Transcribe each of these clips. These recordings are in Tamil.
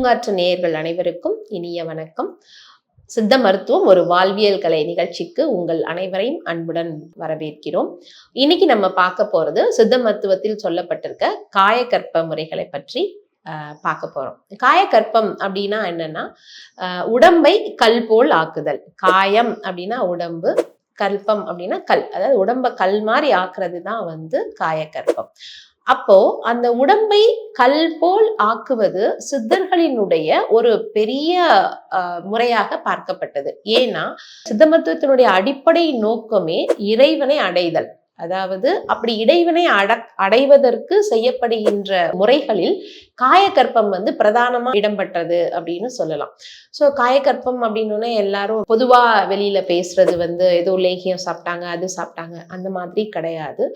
பூங்காற்று நேயர்கள் அனைவருக்கும் இனிய வணக்கம். சித்த மருத்துவம் ஒரு வாழ்வியல் கலை நிகழ்ச்சிக்கு உங்கள் அனைவரையும் அன்புடன் வரவேற்கிறோம். இன்னைக்கு நம்ம பார்க்க போறது சித்த மருத்துவத்தில் சொல்லப்பட்டிருக்க காயக்கற்ப முறைகளை பற்றி பார்க்க போறோம். காயக்கற்பம் அப்படின்னா என்னன்னா ஆஹ், உடம்பை கல் போல் ஆக்குதல். காயம் அப்படின்னா உடம்பு கல்பம் அப்படின்னா கல். அதாவது உடம்ப கல் மாதிரி ஆக்குறது தான் வந்து காயக்கற்பம். அப்போ அந்த உடம்பை கல் போல் ஆக்குவது சித்தர்களினுடைய ஒரு பெரிய அஹ், முறையாக பார்க்கப்பட்டது. ஏன்னா சித்த மருத்துவத்தினுடைய அடிப்படை நோக்கமே இறைவனை அடைதல். அதாவது அப்படி இடைவினை அட அடைவதற்கு செய்யப்படுகின்ற முறைகளில் காயக்கற்பம் வந்து பிரதானமா இடம்பெற்றது அப்படின்னு சொல்லலாம். ஸோ காயக்கற்பம் அப்படின்னோடனே எல்லாரும் பொதுவா வெளியில பேசுறது வந்து ஏதோ லேகியம் சாப்பிட்டாங்க அது சாப்பிட்டாங்க அந்த மாதிரி கிடையாது.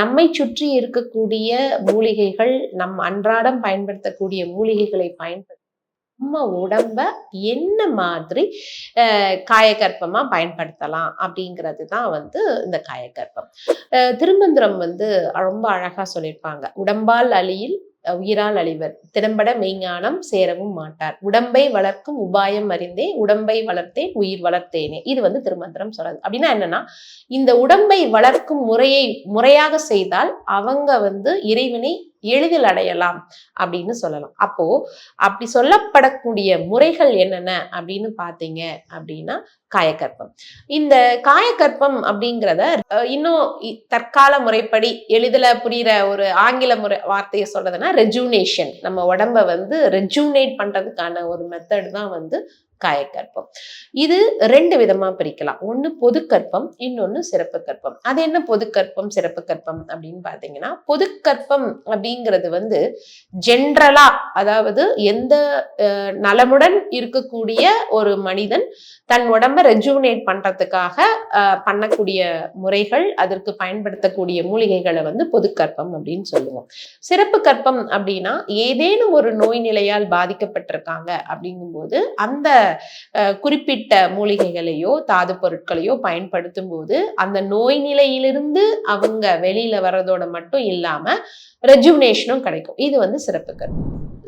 நம்மை சுற்றி இருக்கக்கூடிய மூலிகைகள் நம் அன்றாடம் பயன்படுத்தக்கூடிய மூலிகைகளை பயன்படுத்த நம்ம உடம்ப என்ன மாதிரி அஹ், பயன்படுத்தலாம் அப்படிங்கிறது தான் வந்து இந்த காயகற்பம். அஹ், திருமந்திரம் வந்து ரொம்ப அழகா சொல்லியிருப்பாங்க. உடம்பால் அழியில் உயிரால் அழிவர். திறம்பட மெய்ஞானம் சேரவும் மாட்டார். உடம்பை வளர்க்கும் உபாயம் அறிந்தே உடம்பை வளர்த்தேன் உயிர் வளர்த்தேனே. இது வந்து திருமந்திரம் சொல்றது. அப்படின்னா என்னன்னா இந்த உடம்பை வளர்க்கும் முறையை முறையாக செய்தால் அவங்க வந்து இறைவனை எளிதில் அடையலாம் அப்படின்னு சொல்லலாம். அப்போ அப்படி சொல்லப்படக்கூடிய முறைகள் என்னென்ன அப்படின்னு பார்த்தீங்க அப்படின்னா காயக்கற்பம். இந்த காயக்கற்பம் அப்படிங்கிறத இன்னும் தற்கால முறைப்படி எளிதில் புரிகிற ஒரு ஆங்கில முறை வார்த்தையை சொல்றதுன்னா ரெஜூனேஷன் நம்ம உடம்ப வந்து ரெஜூனேட் பண்றதுக்கான ஒரு மெத்தட் தான் வந்து காயக்கற்பம். இது ரெண்டு விதமா பிரிக்கலாம். ஒன்று பொதுக்கற்பம் இன்னொன்று சிறப்பு கற்பம் அது என்ன பொதுக்கற்பம் சிறப்பு கற்பம் அப்படின்னு பார்த்தீங்கன்னா பொதுக்கற்பம் அப்படிங்கிறது வந்து ஜென்ரலா அதாவது எந்த நலமுடன் இருக்கக்கூடிய ஒரு மனிதன் தன் உடம்ப ரெஜூனேட் பண்றதுக்காக பண்ணக்கூடிய முறைகள் அதற்கு பயன்படுத்தக்கூடிய மூலிகைகளை வந்து பொதுக்கற்பம் அப்படின்னு சொல்லுவோம். சிறப்பு கற்பம் அப்படின்னா ஏதேனும் ஒரு நோய் நிலையால் பாதிக்கப்பட்டிருக்காங்க அப்படிங்கும்போது அந்த குறிப்பிட்ட மூலிகைகளையோ தாது பொருட்களையோ பயன்படுத்தும் போது அந்த நோய் நிலையிலிருந்து அவங்க வெளியில வர்றதோட மட்டும் இல்லாம ரெஜுவினேஷனும் கிடைக்கும். இது வந்து சிறப்பு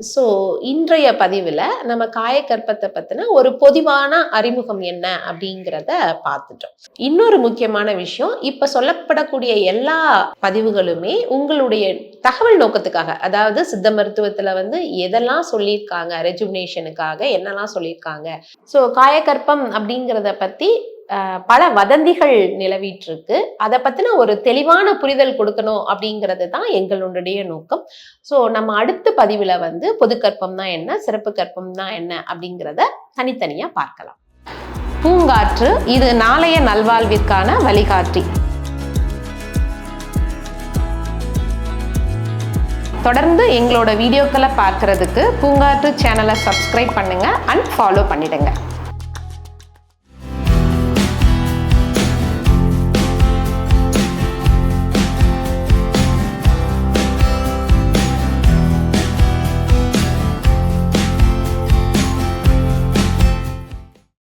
ஸோ இன்றைய பதிவில் நம்ம காயக்கற்பத்தை பற்றின ஒரு பொதுவான அறிமுகம் என்ன அப்படிங்கிறத பார்த்துட்டோம். இன்னொரு முக்கியமான விஷயம் இப்போ சொல்லப்படக்கூடிய எல்லா பதிவுகளுமே உங்களுடைய தகவல் நோக்கத்துக்காக அதாவது சித்த மருத்துவத்தில் வந்து எதெல்லாம் சொல்லியிருக்காங்க ரெஜுமினேஷனுக்காக என்னெல்லாம் சொல்லியிருக்காங்க. ஸோ காயக்கற்பம் அப்படிங்கிறத பற்றி பல வதந்திகள் நிலவிட்டுருக்கு. அதை பற்றின ஒரு தெளிவான புரிதல் கொடுக்கணும் அப்படிங்கிறது தான் எங்களுடைய நோக்கம். ஸோ நம்ம அடுத்த பதிவில் வந்து பொது கற்பம் தான் என்ன சிறப்பு கற்பம்னா என்ன அப்படிங்கிறத தனித்தனியாக பார்க்கலாம். பூங்காற்று இது நாளைய நல்வாழ்விற்கான வழிகாட்டி. தொடர்ந்து எங்களோட வீடியோக்களை பார்க்கறதுக்கு பூங்காற்று சேனலை சப்ஸ்கிரைப் பண்ணுங்கள் அண்ட் ஃபாலோ பண்ணிடுங்க.